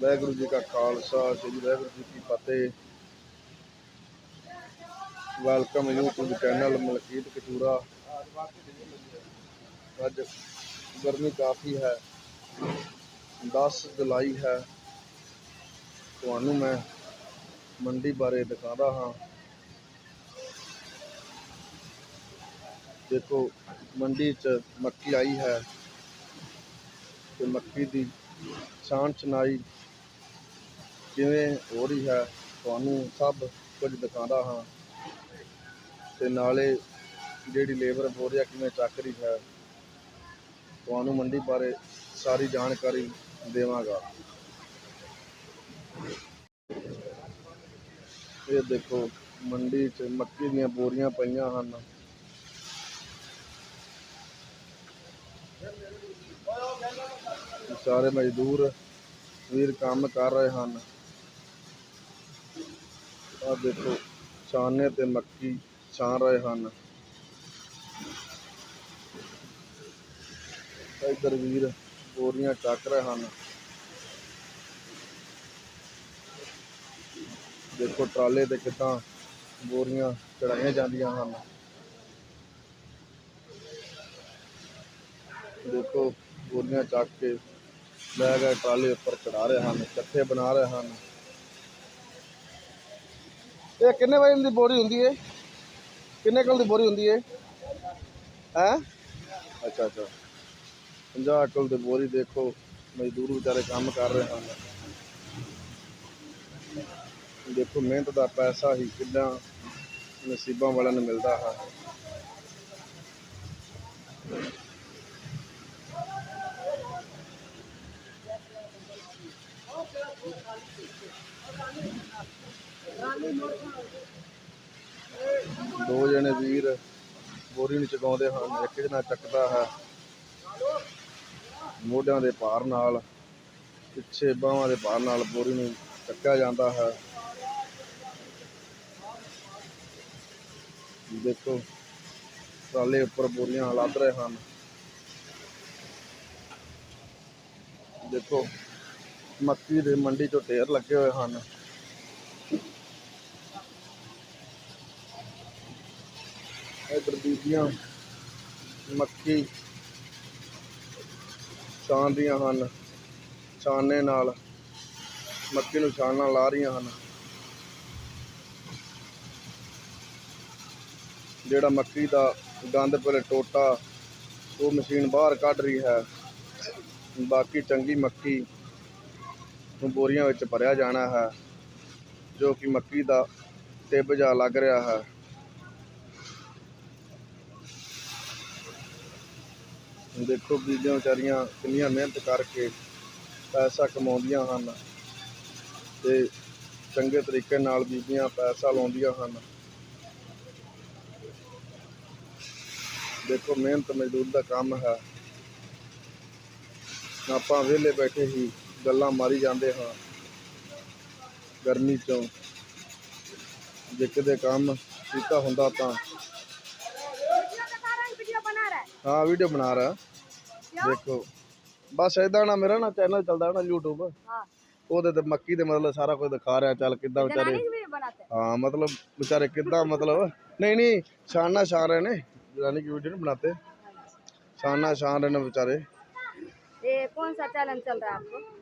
ਵਾਹਿਗੁਰੂ ਜੀ ਕਾ ਖਾਲਸਾ, ਸ੍ਰੀ ਵਾਹਿਗੁਰੂ ਜੀ ਕੀ ਫਤਿਹ। Welcome YouTube channel Malkeet Kachura ਅੱਜ ਗਰਮੀ ਕਾਫੀ ਹੈ 10 ਜੁਲਾਈ ਹੈ। ਤੁਹਾਨੂੰ ਮੈਂ ਮੰਡੀ ਬਾਰੇ ਦਿਖਾਉਂਦਾ ਹਾਂ। ਦੇਖੋ, ਮੰਡੀ 'ਚ ਮੱਕੀ ਆਈ ਹੈ ਤੇ ਮੱਕੀ ਦੀ ਛਾਣ ਛਨਾਈ ਕਿਵੇਂ ਹੋ ਰਹੀ ਹੈ? ਤੁਹਾਨੂੰ ਸਭ ਕੁਝ ਦਿਖਾਉਂਦਾ ਹਾਂ। ਤੇ ਨਾਲੇ ਜਿਹੜੀ ਲੇਬਰ ਬੋਰੀਆ ਕਿਵੇਂ ਚੱਕ ਰਹੀ ਹੈ, ਤੁਹਾਨੂੰ ਮੰਡੀ ਬਾਰੇ ਸਾਰੀ ਜਾਣਕਾਰੀ ਦੇਵਾਂਗਾ। ਇਹ ਦੇਖੋ, ਮੰਡੀ 'ਚ ਮੱਕੀ ਦੀਆਂ ਬੋਰੀਆਂ ਪਈਆਂ ਹਨ। ਸਾਰੇ ਮਜ਼ਦੂਰ ਵੀਰ ਕੰਮ ਕਰ ਰਹੇ ਹਨ। ਆ ਦੇਖੋ ਛਾਨੇ ਤੇ ਮੱਕੀ ਛਾਣ ਰਹੇ ਹਨ। ਇੱਧਰ ਵੀਰ ਬੋਰੀਆਂ ਚੱਕ ਰਹੇ ਹਨ। ਦੇਖੋ, ਟਰਾਲੇ ਤੇ ਕਿੱਦਾਂ ਬੋਰੀਆਂ ਚੜਾਈਆਂ ਜਾਂਦੀਆਂ ਹਨ। ਦੇਖੋ, ਬੋਰੀਆਂ ਚੱਕ ਕੇ ਲੈ ਗਏ ਟਰਾਲੇ ਉੱਪਰ ਚੜਾ ਰਹੇ ਹਨ, ਇਕੱਠੇ ਬਣਾ ਰਹੇ ਹਨ। ਇਹ ਕਿੰਨੇ ਵਜੇ ਦੀ ਬੋਰੀ ਹੁੰਦੀ ਹੈ ਕਿੰਨੇ ਕਲ ਦੀ ਬੋਰੀ ਹੁੰਦੀ ਹੈ ਹੈ? ਅੱਛਾ ਅੱਛਾ। 50 ਕਲ ਦੀ ਬੋਰੀ ਦੇਖੋ, ਮਜ਼ਦੂਰ ਵਿਚਾਰੇ ਕੰਮ ਕਰ ਰਹੇ ਹਨ। ਦੇਖੋ, ਮਿਹਨਤ ਦਾ ਪੈਸਾ ਹੀ ਕਿੰਨਾ ਨਸੀਬਾਂ ਵਾਲਿਆਂ ਨੂੰ ਮਿਲਦਾ ਹੈ। ਦੋ ਜਣੇ ਵੀਰ ਬੋਰੀ ਨੂੰ ਚੁਕਾਉਂਦੇ ਹਨ, ਇੱਕ ਜਣਾ ਚੱਕਦਾ ਹੈ। ਮੋਢਿਆਂ ਦੇ ਭਾਰ ਨਾਲ, ਪਿੱਛੇ ਬਾਹਾਂ ਦੇ ਭਾਰ ਨਾਲ ਬੋਰੀ ਨੂੰ ਚੱਕਿਆ ਜਾਂਦਾ ਹੈ। ਦੇਖੋ, ਟਰਾਲੇ ਉੱਪਰ ਬੋਰੀਆਂ ਲੱਦ ਰਹੇ ਹਨ। ਦੇਖੋ ਮੱਕੀ ਦੇ ਮੰਡੀ ਚੋਂ ਢੇਰ ਲੱਗੇ ਹੋਏ ਹਨ। ਇੱਧਰ ਬੀਬੀਆਂ ਮੱਕੀ ਛਾਣਦੀਆਂ ਹਨ। ਛਾਣਨੇ ਨਾਲ ਮੱਕੀ ਨੂੰ ਛਾਣਨਾ ਲਾ ਰਹੀਆਂ ਹਨ। ਜਿਹੜਾ ਮੱਕੀ ਦਾ ਗੰਦ ਪਹਿਲੇ ਟੋਟਾ ਉਹ ਮਸ਼ੀਨ ਬਾਹਰ ਕੱਢ ਰਹੀ ਹੈ। ਬਾਕੀ ਚੰਗੀ ਮੱਕੀ ਨੂੰ ਬੋਰੀਆਂ ਵਿੱਚ ਭਰਿਆ ਜਾਣਾ ਹੈ, ਜੋ ਕਿ ਮੱਕੀ ਦਾ ਟਿੱਬ ਜਾ ਲੱਗ ਰਿਹਾ ਹੈ। ਦੇਖੋ ਬੀਬੀਆਂ ਵਿਚਾਰੀਆਂ ਕਿੰਨੀਆਂ ਮਿਹਨਤ ਕਰਕੇ ਪੈਸਾ ਕਮਾਉਂਦੀਆਂ ਹਨ ਤੇ ਚੰਗੇ ਤਰੀਕੇ ਨਾਲ ਬੀਬੀਆਂ ਪੈਸਾ ਲਾਉਂਦੀਆਂ ਹਨ। ਦੇਖੋ ਮਿਹਨਤ ਮਜ਼ਦੂਰ ਦਾ ਕੰਮ ਹੈ। ਆਪਾਂ ਵਿਹਲੇ ਬੈਠੇ ਹੀ ਗੱਲਾਂ ਮਾਰੀ ਜਾਂਦੇ ਹਾਂ ਗਰਮੀ ਚੋਂ ਜੇ ਕਿਤੇ ਕੰਮ ਕੀਤਾ ਹੁੰਦਾ ਤਾਂ वीडियो बना रहा है ਹਾਂ ਵੀਡੀਓ ਬਣਾ ਰਿਹਾ ਦੇਖੋ ਬਸ ਇਦਾਂ ਨਾ ਮੇਰਾ ਨਾ ਚੈਨਲ ਚੱਲਦਾ ਨਾ YouTube हाँ ਉਹਦੇ ਤੇ ਮੱਕੀ ਦੇ ਮਤਲਬ ਸਾਰਾ ਕੁਝ ਦਿਖਾ ਰਿਹਾ ਚੱਲ ਕਿੱਦਾਂ ਵਿਚਾਰੇ जनानी की वीडियो बनाते हैं ਹਾਂ ਮਤਲਬ ਵਿਚਾਰੇ ਕਿੱਦਾਂ ਮਤਲਬ ਨਹੀਂ ਨਹੀਂ ਸ਼ਾਨਾ ਸ਼ਾਨ ਰਹੇ ਨੇ ਜਨਾਨੀ की वीडियो नहीं बनाते शाना शान रहे ने बेचारे ये कौन सा चैनल चल रहा है आपको